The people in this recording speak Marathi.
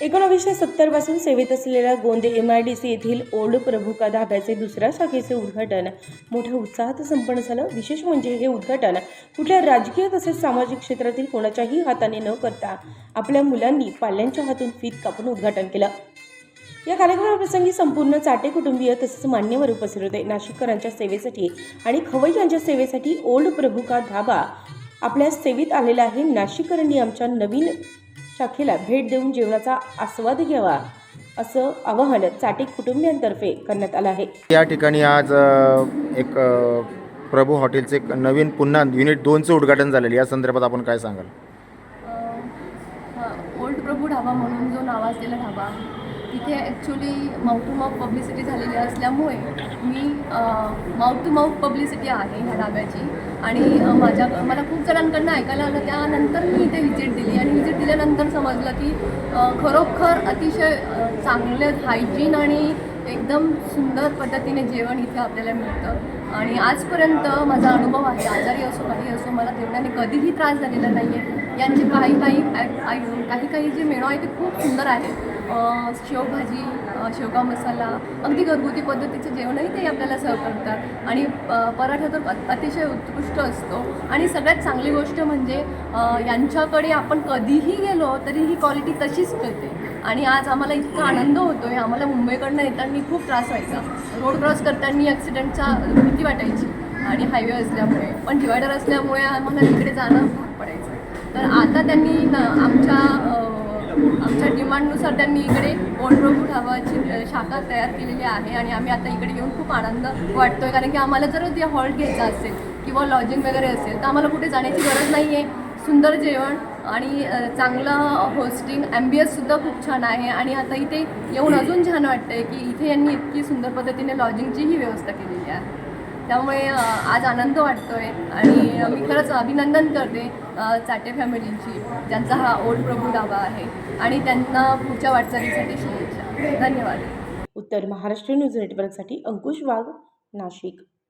एकोणावीसशे सत्तरपासून सेवेत असलेल्या Gonde M I D C येथील ओल्ड प्रभुका धाब्याचे दुसऱ्या शाखेचे उद्घाटन. मोठ्या उत्साहात संपन्न झालं. विशेष म्हणजे हे उद्घाटन कुठल्या राजकीय तसेच सामाजिक क्षेत्रातील कोणाच्याही हाताने न करता आपल्या मुलांनी पाल्यांच्या हातून फीत कापून उद्घाटन केलं. या कार्यक्रमाप्रसंगी संपूर्ण चाटे कुटुंबीय तसेच मान्यवर उपस्थित होते. नाशिककरांच्या सेवेसाठी आणि खवई यांच्या सेवेसाठी ओल्ड प्रभुका धाबा आपल्या सेवेत आलेला आहे. नाशिककरांनी आमच्या नवीन शाखेला भेट देऊन जेवणाचा आस्वाद घ्यावा असं आवाहन चाटे कुटुंबियांतर्फे करण्यात आलं आहे. या ठिकाणी आज एक प्रभू हॉटेलचे एक नवीन पुन्हा युनिट दोनचं उद्घाटन झालेलं या संदर्भात आपण काय सांगाल? ओल्ड प्रभू ढाबा म्हणून जो नावाजलेला ढाबा आहे तिथे actually mouth to mouth publicity झालेली असल्यामुळे मी माउथ टू माउथ पब्लिसिटी आहे ह्या ढाब्याची. आणि माझ्या मला खूप जणांकडनं ऐकायला आलं त्यानंतर मी इथे व्हिजिट दिली. आणि व्हिजिट समजलं की खरोखर अतिशय चांगले हायजीन आणि एकदम सुंदर पद्धतीने जेवण इथे आपल्याला मिळतं. आणि आजपर्यंत माझा अनुभव आहे आजारी असो काही असो मला जेवणाने कधीही त्रास झालेला नाही आहे यांचे काही काही काही काही जे मेनू आहे ते खूप सुंदर आहे शेवभाजी शेवगा मसाला अगदी घरगुती पद्धतीचं जेवणही ते आपल्याला सर्व करतात. आणि पराठा तर अतिशय उत्कृष्ट असतो. आणि सगळ्यात चांगली गोष्ट म्हणजे यांच्याकडे आपण कधीही गेलो तरी ही क्वालिटी तशीच मिळते. आणि आज आम्हाला इतका आनंद होतो आहे आम्हाला मुंबईकडनं येताना खूप त्रास व्हायचा. रोड क्रॉस करताना ॲक्सिडेंटचा भीती वाटायची. आणि हायवे असल्यामुळे. पण डिवायडर असल्यामुळे आम्हाला तिकडे जाणं भाग पडायचं. तर आता त्यांनी आमच्या आमच्या डिमांडनुसार त्यांनी इकडे ओल्ड प्रभू शाखा तयार केलेली आहे आणि आम्ही आता इकडे येऊन खूप आनंद वाटतो आहे कारण की आम्हाला जर ते हॉल्ट घ्यायचा असेल किंवा लॉजिंग वगैरे असेल तर आम्हाला कुठे जाण्याची गरज नाही आहे सुंदर जेवण आणि चांगलं होस्टिंग ॲम्बियससुद्धा खूप छान आहे. आणि आता इथे येऊन अजून छान वाटतं आहे की इथे यांनी इतकी सुंदर पद्धतीने लॉजिंगचीही व्यवस्था केलेली आहे. त्यामुळे आज आनंद वाटतोय आणि मी खरंच अभिनंदन करते चाटे फॅमिलींची ज्यांचा हा ओल्ड प्रभू डाबा आहे आणि त्यांना पुढच्या वाटचालीसाठी शुभेच्छा. धन्यवाद. उत्तर महाराष्ट्र न्यूज नेटवर्कसाठी अंकुश वाघ नाशिक.